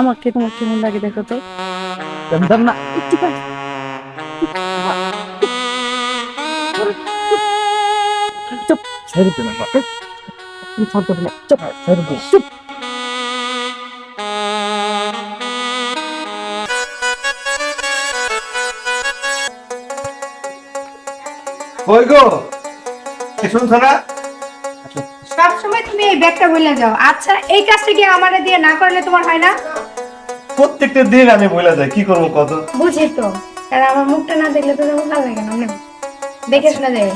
আমাকে তোমার কেমন লাগে দেখো তো? জানতাম না। চুপ। ছেড়ে দে না বাবা। তুমি ফোন করবে না চুপ। ছেড়ে দে। চুপ। কই গো এ না? সবসময় তুমি এই ব্যাগটা বলে যাও। আচ্ছা এই কাজটা কি আমারে দিয়ে না করলে তোমার হয় না? প্রত্যেকটা দিন আমি বলে যাই কি করব কত? বুঝি তো। কারণ আমার মুখটা না দেখলে তো ভালো লাগে না দেখে শোনা যায়।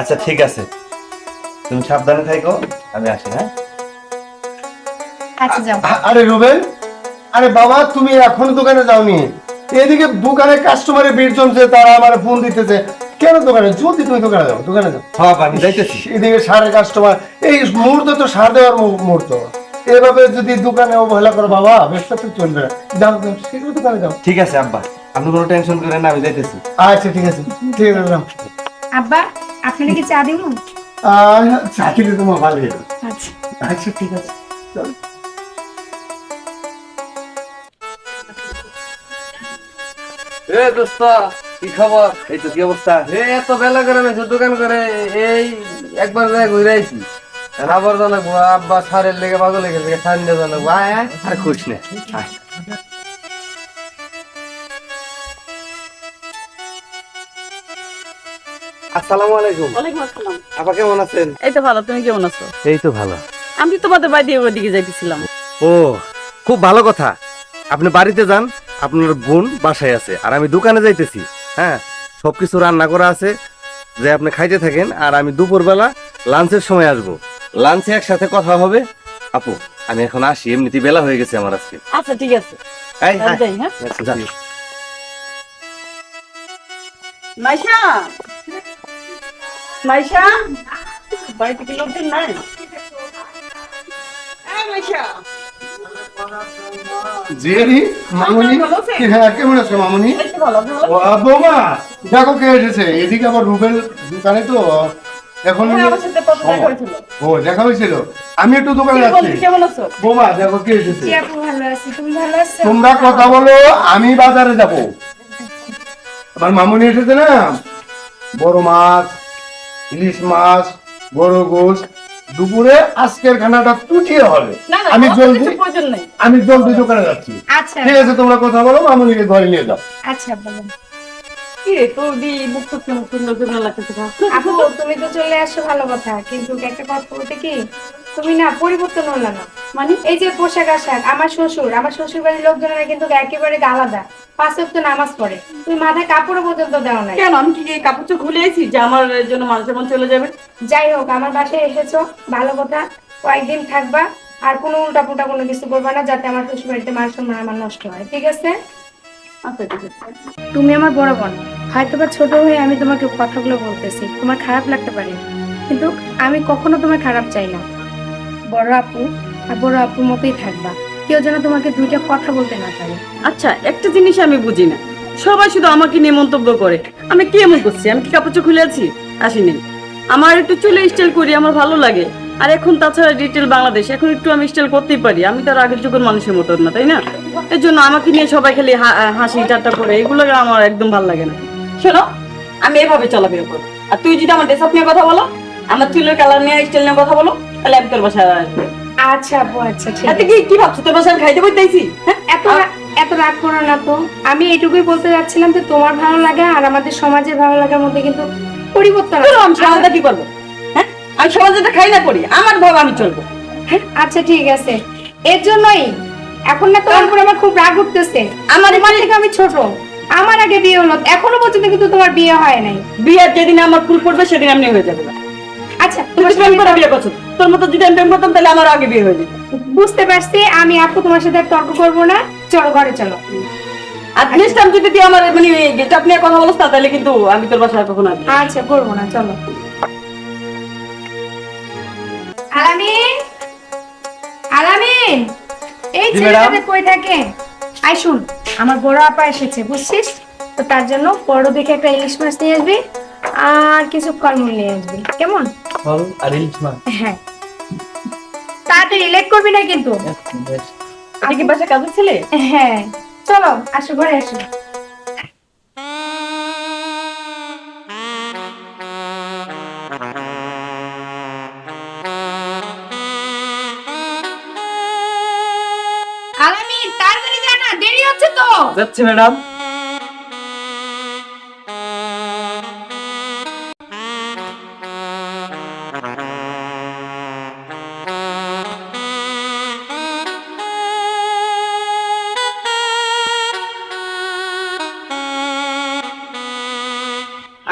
আচ্ছা ঠিক আছে। তুমি সাবধানে থাকো আমি আসি হ্যাঁ? আচ্ছা যাও। আরে রুবেল আরে বাবা তুমি এখন দোকানে যাওনি। এদিকে দোকানে কাস্টমারের ভিড় জমছে তারা আমার ফোন দিতেছে। কেন দোকানে? জলদি তুমি দোকানে যাও দোকানে যাও। হ্যাঁ আমি যাইতেছি। এদিকে সারের কাস্টমার এই মুহূর্ত তো সার দেওয়ার মুহূর্ত। এভাবে যদি দোকানে অবহেলা করো বাবা ব্যবসা তো চলবে না। যাও যাও দোকানে যাও। ঠিক আছে আব্বা। আপনি কোনো টেনশন করেন না আমি যাইতেছি। আচ্ছা ঠিক আছে। ঠিক আছে যাও। আব্বা আপনারা কি চা দিব? আহ, চাকরি তোমার ভালোই। হলো। আচ্ছা। আচ্ছা ঠিক আছে। চলো এ দোস্ত কি খবর? এই তো কি অবস্থা? এ এত বেলা করে দোকান করে এই একবার যায় ঘুরে আইছি আবার জানাব আব্বা সারের লেগে পাগল লেগে লেগে জানাব আয় আর খুশ নে আসসালামু আলাইকুম। ওয়ালাইকুম আসসালাম। আপা কেমন আছেন? এই তো ভালো তুমি কেমন আছো? এই তো ভালো। আমি তোমাদের বাড়ি ওদিকে যাইতেছিলাম। ও খুব ভালো কথা। আপনি বাড়িতে যান আপনার বোন বাসায় আছে আর আমি দোকানে যাইতেছি হ্যাঁ? সবকিছু রান্না করা আছে যে আপনি খাইতে থাকেন আর আমি দুপুরবেলা লাঞ্চের সময় আসব। লাঞ্চে একসাথে কথা হবে? আপু আমি এখন আসি এমনিতেই বেলা হয়ে গেছে আমার আজকে। আচ্ছা ঠিক আছে। এই, হ্যাঁ? মাইশা! মাইশা! বাড়িতে কি লোকজন নাই? জিয়ারি মামুনি হ্যাঁ কেমন মামুনি? বৌমা দেখো কে এসেছে। এদিকে আবার রুবেল দোকানে তো এখন ও দেখা হয়েছিল। আমি একটু দোকানে যাচ্ছি কেমন আছো? বৌমা দেখো কে এসেছে? আপু ভালো আছি। তুমি ভালো আছো? তোমরা কথা বলো আমি বাজারে যাব। আমার মামুনি এসেছে না? বড় মাছ ইলিশ মাছ বড় গোস দুপুরে আজকের খানাটা টুটিয়ে হবে। আমি জলদি আমি জলদি দোকানে যাচ্ছি। আচ্ছা। ঠিক আছে তোমরা কথা বলো মামুনিকে ঘরে নিয়ে যাও। আচ্ছা বলো তোর দি মুখ তো কেমন সুন্দর সুন্দর লাগতেছে আপু তুমি তো চলে আসছো ভালো কথা কিন্তু একটা কথা বলতে কি তুমি না পরিবর্তন হলো না। মানে? এই যে পোশাক আশাক আমার শ্বশুর আমার শ্বশুর বাড়ির লোকজনেরা কিন্তু একেবারে আলাদা পাঁচ ওয়াক্ত নামাজ পড়ে। তুমি মাথায় কাপড়ও পর্যন্ত দেওয়া নাই। কেন? আমি কি এই কাপড় চোখ খুলে আইছি যে আমার জন্য মানুষের মন চলে যাবে? যাই হোক আমার বাসায় এসেছ ভালো কথা। কয়েকদিন থাকবা আর কোনো উল্টা পুল্টা কোনো কিছু করবা না যাতে আমার শ্বশুর বাড়িতে মান সম্মান আমার নষ্ট হয় ঠিক আছে? আচ্ছা ঠিক আছে। তুমি আমার বড় বোন। হয়তো বা ছোট হয়ে আমি তোমাকে কথাগুলো বলতেছি। তোমার খারাপ লাগতে পারে। কিন্তু আমি কখনো তোমার খারাপ চাই না। বড় আপু আর বড় আপুর মতোই থাকবা। কেউ যেন তোমাকে দুইটা কথা বলতে না পারে। আচ্ছা একটা জিনিস আমি বুঝি না। সবাই শুধু আমাকে নিয়ে মন্তব্য করে। আমি কি এমন করছি? আমি কি কাপড় খুলে আছি? আসিনি। আমার একটু চুলে স্টাইল করি, আমার ভালো লাগে। আর এখন তাছাড়া ডিটেল বাংলাদেশ, এখন একটু আমি স্টাইল করতেই পারি। আমি তার আগের যুগের মানুষের মতো না, তাই না? এর জন্য আমাকে নিয়ে সবাই খালি হাসি, ঠাট্টা করে, এগুলো আমার একদম ভালো লাগে না। শোনো আমি এভাবে চলাফেরা করব। আর তুই যদি আমার ড্রেস নিয়ে কথা বলো আমার চুলের কালার নিয়ে স্টাইল নিয়ে কথা বলো তাহলে আমি তোর বাসায় আসব। আচ্ছা আপু আচ্ছা ঠিক আছে কি কি ভাবছ? তোর বাসায় খাইতে বইতেছি হ্যাঁ? এত এত রাগ করো না তো। আমি এটুকুই বলতে যাচ্ছিলাম যে তোমার ভালো লাগে আর আমাদের সমাজের ভালো লাগার মধ্যে কিন্তু পরিবর্তন। আমি সমাজটা কি করব হ্যাঁ? আমি সমাজটা খাই না করি আমার ভাব আমি চলবো। আচ্ছা ঠিক আছে। এর জন্যই এখন না তোমার উপর আমার খুব রাগ উঠতেছে। আমার থেকে আমি ছোট। আমার আগে বিয়ে হলো এখনও পর্যন্ত কিন্তু তোমার বিয়ে হয় নাই। বিয়ের যেদিন আমার ফুল পড়বে সেদিন আমি হয়ে যাবে। আচ্ছা তুমি প্রেম করে বিয়ে করছ? তোর মতো যদি আমি প্রেম করতাম তাহলে আমার আগে বিয়ে হয়ে যেত। বুঝতে পারছি আমি আপু তোমার সাথে তর্ক করব না। চলো ঘরে চলো। আর নেক্সট টাইম যদি তুই আমার মানে নিয়ে কথা বলছ না তাহলে কিন্তু আমি তোর বাসায় কখনো আসব আচ্ছা করব না চলো। আলামিন? আলামিন? এই জি, ছেলেটাতে কই থাকে? আই শুন আমার বড় আপা এসেছে বুঝছিস? তো তার জন্য বড় দেখে একটা ইলিশ মাছ নিয়ে আসবি আর কিছু ফলমূল নিয়ে আসবি। কেমন? ফল আর ইলিশ মাছ। হ্যাঁ। তাড়াতাড়ি লেট করবি না কিন্তু। এটা কি বাসা কাজ ছেলে? হ্যাঁ। চলো আসো ঘরে আসো। যাচ্ছি ম্যাডাম।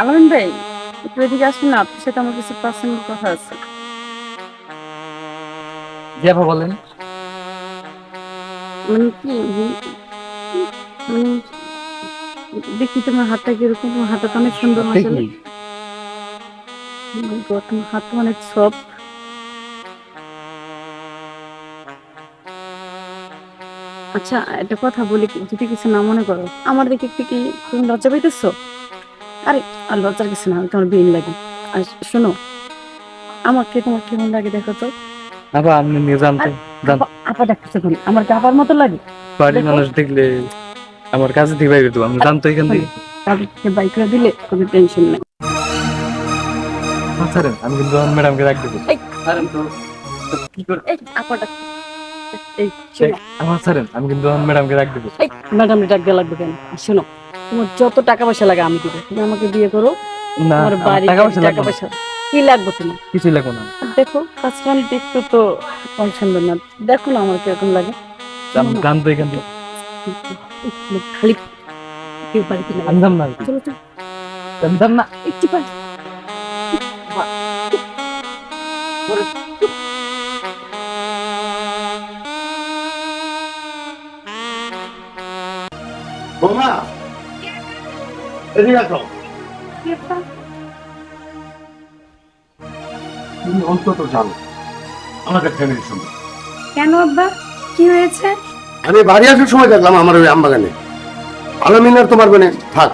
আলামিন ভাই একটু এদিকে আসুন না আপনার সাথে আমার কিছু পার্সোনাল কথা আছে। জি আপা বলেন। মানে কি? মানে দেখি তোমার হাতটা কীরকম তোমার হাতটা অনেক সুন্দর তোমার হাত অনেক সফট আচ্ছা একটা কথা বলি যদি কিছু না মনে করো আমার দেখে একটু কি তুমি লজ্জা পাইতেছো? আরে আর লজ্জার কিছু না আমি তোমার বিন লাগে আর শোনো আমাকে তোমার কেমন লাগে দেখো তো? আপা আপনি নিয়ে জানতে বলি আমার কি আপার মতো লাগে? বাড়ির মানুষ দেখলে আমার কাছে থেকে বাইরে দেবো আমি জানতো এখান থেকে। বাইক করে দিলে কোনো টেনশন নাই। ছাড়েন আমি কিন্তু ম্যাডামকে রাখ দেবো এই। ছাড়েন তো কি করে এই আপা এই শোনো। আমার ছাড়েন আমি কিন্তু ম্যাডামকে রাখ দেবো এই ম্যাডাম ডাক দেওয়া লাগবে কেন? শোনো তোমার যত টাকা পয়সা লাগে আমি দিব। তুমি আমাকে বিয়ে করো না টাকা পয়সা টাকা পয়সা কি লাগবে তোমার? কিছুই লাগবে না। দেখো কাজটা দেখতে তো পছন্দ না। দেখো না আমার কীরকম লাগে। জানতো এখান থেকে। না তুমি অন্তত জানো আমাদের ফ্যামিলির সঙ্গে কেন আব্বা? কি হয়েছে? আমি বাড়ি আসার সময় দেখলাম আমার ওই আমবাগানে। আলমিনার তোমার মানে থাক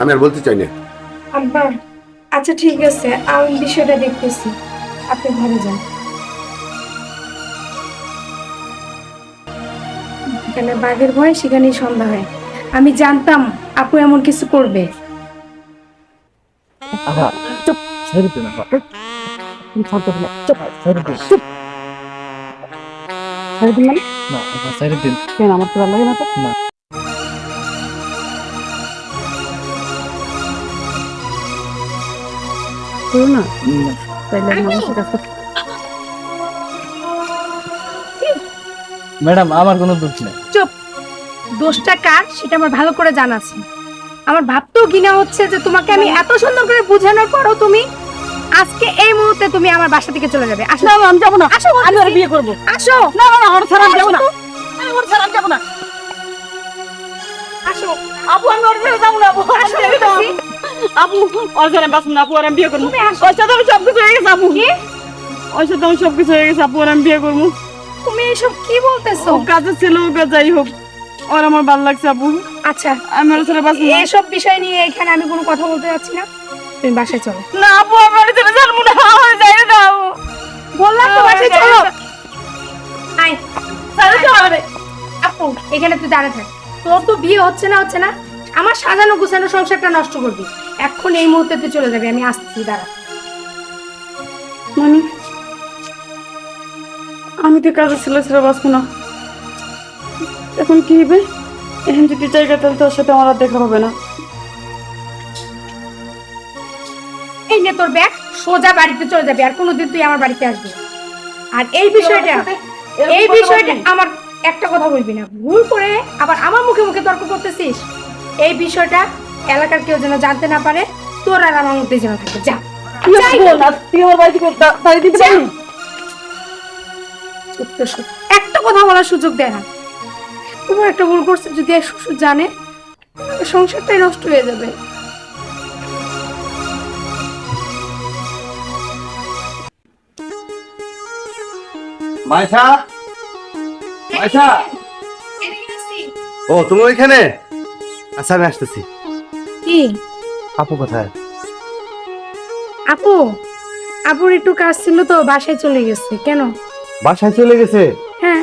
আমি আর বলতে চাই না। আব্বা আচ্ছা ঠিক আছে আমি বিষয়টা দেখতেছি। আপনি ঘরে যান। এখানে বাঘের ভয় সেখানেই সন্ধ্যা হয়। আমি জানতাম আপু এমন কিছু করবে। চুপ ছেড়ে দিন শান্ত চুপ। ছেড়ে দিন মানে? না ছেড়ে দিন কেন আমার তো ভালো লাগে না তো? না। করো না। তাইলে মানুষের কাছে ম্যাডাম আমার কোনো দোষ নেই। চুপ। দোষটা কার সেটা আমার ভালো করে জানা আছে। আমার ভাবতেও ঘৃণা হচ্ছে যে তোমাকে আমি এত সুন্দর করে বোঝানোর পরও তুমি আজকে এই মুহূর্তে তুমি আমার বাসা থেকে চলে যাবে। আসো। না আমি যাব না। আসো আমি আর বিয়ে করব। আসো। না না আমার ছাড়া আমি যাব না। আমি ওর ছাড়া আমি যাব না। আসো। আপু আমি ওর ছাড়া যাব না আপু। আসো। আপু ওর ছাড়া না আপু আর আমি বিয়ে করব। ওর সাথে আমি সব কিছু হয়ে গেছে আপু। ওর সাথে আমি সব কিছু হয়ে গেছে আপু আর আমি বিয়ে করব। তুমি এসব কি বলতেছো? ও কাজের ছেলে হোক যাই হোক। ওর আমার ভালো লাগছে আপু। আচ্ছা। আমি ওর ছাড়া এসব বিষয় নিয়ে এখানে আমি কোনো কথা বলতে যাচ্ছি না। তুমি বাসায় চলো। না আপু আমি ওর ছাড়া জানব না আমার যাই না আপু। বললাম তো বাসায় চলো। আয়। তো হবে? আপু এখানে তুই দাঁড়া থাক। তোর তো বিয়ে হচ্ছে না হচ্ছে না। আমার সাজানো গুছানো সংসারটা নষ্ট করবি। এখন এই মুহূর্তে তুই চলে যাবি আমি আসছি দাঁড়া। মানে আমি তো কাজের ছেলে ছেড়ে বাঁচবো না। এখন কি হবে? এখন যদি জায়গা তাহলে তোর সাথে আমার আর দেখা হবে না। তোর ব্যাগ সোজা বাড়িতে চলে যাবি আর কোনোদিন তুই আমার বাড়িতে আসবি আর এই বিষয়টা এই বিষয়টা আমার একটা কথা বলবি না। ভুল করে আবার আমার মুখে মুখে তর্ক করতেছিস? এই বিষয়টা এলাকার কেউ যেন জানতে না পারে তোর আর আমার মধ্যে যেন থাকে। যা। একটা কথা বলার সুযোগ দেয় না। তোমার একটা ভুল করছে যদি শ্বশুর জানে সংসারটাই নষ্ট হয়ে যাবে। মাইশা? মাইশা? ও তুমি ওইখানে? আচ্ছা আমি আসতেছি। কি? আপু কোথায়? আপু আপুর একটু কাজ ছিল তো বাসায় চলে গেছে কেন? বাসায় চলে গেছে? হ্যাঁ।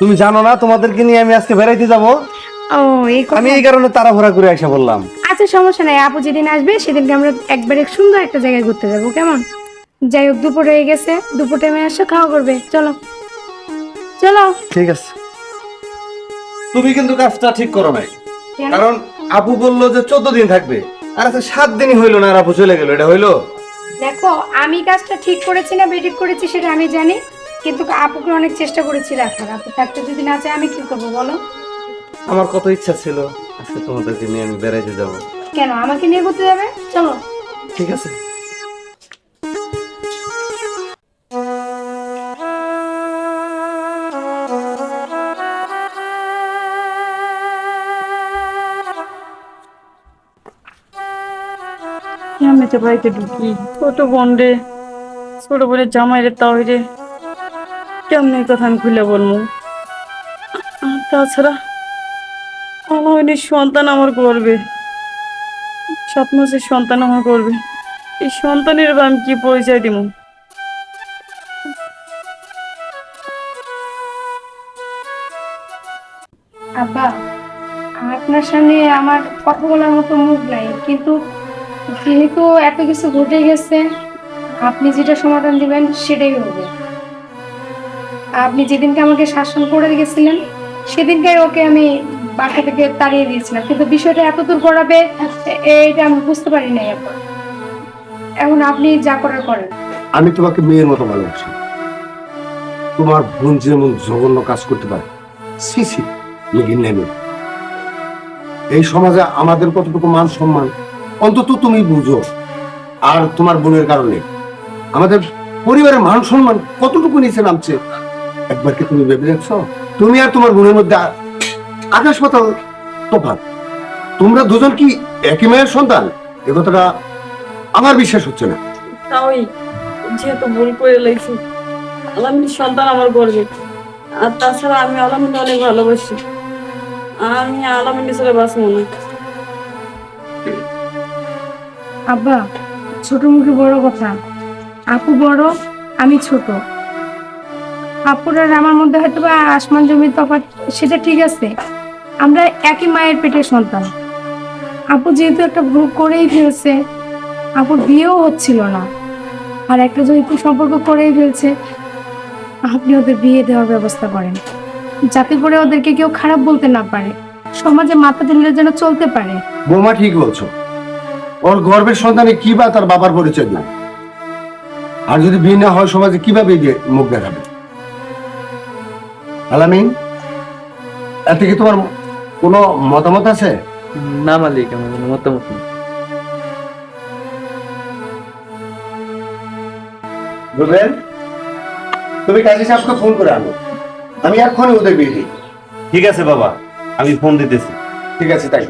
তুমি জানো না তোমাদেরকে নিয়ে আমি আজকে বেড়াইতে যাব? ও এই কথা। আমি এই কারণে তাড়াহুড়া করে এসে বললাম। আচ্ছা সমস্যা নাই আপু যেদিন আসবে সেদিনকে আমরা একবারে সুন্দর একটা জায়গায় ঘুরতে যাব কেমন? যাই হোক দুপুর হয়ে গেছে দুপুর টাইমে আসো খাওয়া করবে চলো। চলো। ঠিক আছে। তুমি কিন্তু কাজটা ঠিক করো নাই। কারণ আপু বলল যে চোদ্দ দিন থাকবে। আর আচ্ছা সাত দিনই হইল না আর আপু চলে গেল এটা হইল? দেখো আমি কাজটা ঠিক করেছি না বেঠিক করেছি সেটা আমি জানি। কিন্তু আপুকে অনেক চেষ্টা করেছি রাখার। আপু থাকতে যদি না চায় আমি কি করব বলো? আমার কত ইচ্ছা ছিল আজকে তোমাদেরকে নিয়ে আমি বেড়াইতে যাব। কেন? আমাকে নিয়ে ঘুরতে যাবে? চলো। ঠিক আছে। আমি তো বাড়িতে ঢুকি। ছোট বোন রে ছোট বোনের জামাই রে তাও রে কেমন কথা আমি খুলে বলব? তাছাড়া আমার সন্তান আমার করবে সাত মাসের সন্তান আমার করবে এই সন্তানের আমি কি পরিচয় দিব? আব্বা, আপনার সামনে আমার কথা বলার মতো মুখ নাই, কিন্তু যেহেতু এত কিছু ঘটে গেছে, আপনি যেটা সমাধান দিবেন সেটাই হবে। আপনি যেদিনকে আমাকে শাসন করে গেছিলেন সেদিনকে ওকে আমি বাসা থেকে তাড়িয়ে দিয়েছিলাম। কিন্তু বিষয়টা এত দূর গড়াবে এটা আমি বুঝতে পারি নাই এখন। এখন আপনি যা করার করেন। আমি তোমাকে মেয়ের মতো ভালোবাসি। তোমার বোন যেমন জঘন্য কাজ করতে পারে সি সি নেবে। এই সমাজে আমাদের কতটুকু মান সম্মান অন্তত তুমি বুঝো। আর তোমার বোনের কারণে। আমাদের পরিবারের মান সম্মান কতটুকু নিচে নামছে, একবার কি তুমি ভেবে দেখছ? তুমি আর তোমার বোনের মধ্যে আকাশ পাতাল তফাৎ। তোমরা দুজন কি একই মায়ের সন্তান? এ কথাটা আমার বিশ্বাস হচ্ছে না। তাওই যেহেতু ভুল করে লাগছি আলামিনের সন্তান আমার করবে আর তাছাড়া আমি আলামিন অনেক ভালোবাসি। আমি আলামিনের ছেলে বাঁচবো না। আব্বা, ছোট মুখে বড় কথা। আপু বড়, আমি ছোট। আপুর আর আমার মধ্যে হয়তো বা আসমান জমির তফাৎ, সেটা ঠিক আছে। আমরা একই মায়ের পেটের সন্তান। আপু যেহেতু একটা ভুল করেই ফেলছে, আপুর বিয়েও হচ্ছিল না। আর একটা যেহেতু সম্পর্ক করেই ফেলছে, আপনি ওদের বিয়ে দেওয়ার ব্যবস্থা করেন। যাতে করে ওদেরকে কেউ খারাপ বলতে না পারে। সমাজে মাথা দিলে যেন চলতে পারে। বৌমা, ঠিক বলছো। ওর গর্বের সন্তানে কি বা তার বাবার পরিচয় নাই? আর যদি বিয়ে না হয় সমাজে কীভাবে গিয়ে মুখ দেখাবে? আলামিন এতে কি তোমার কোনো মতামত আছে? না মালিক আমার কোনো মতামত নেই। তুমি কাজী সাহেবকে ফোন করে আনো। আমি এক্ষুনি ওদের বিয়ে দিই। ঠিক আছে বাবা আমি ফোন দিতেছি। ঠিক আছে তাই।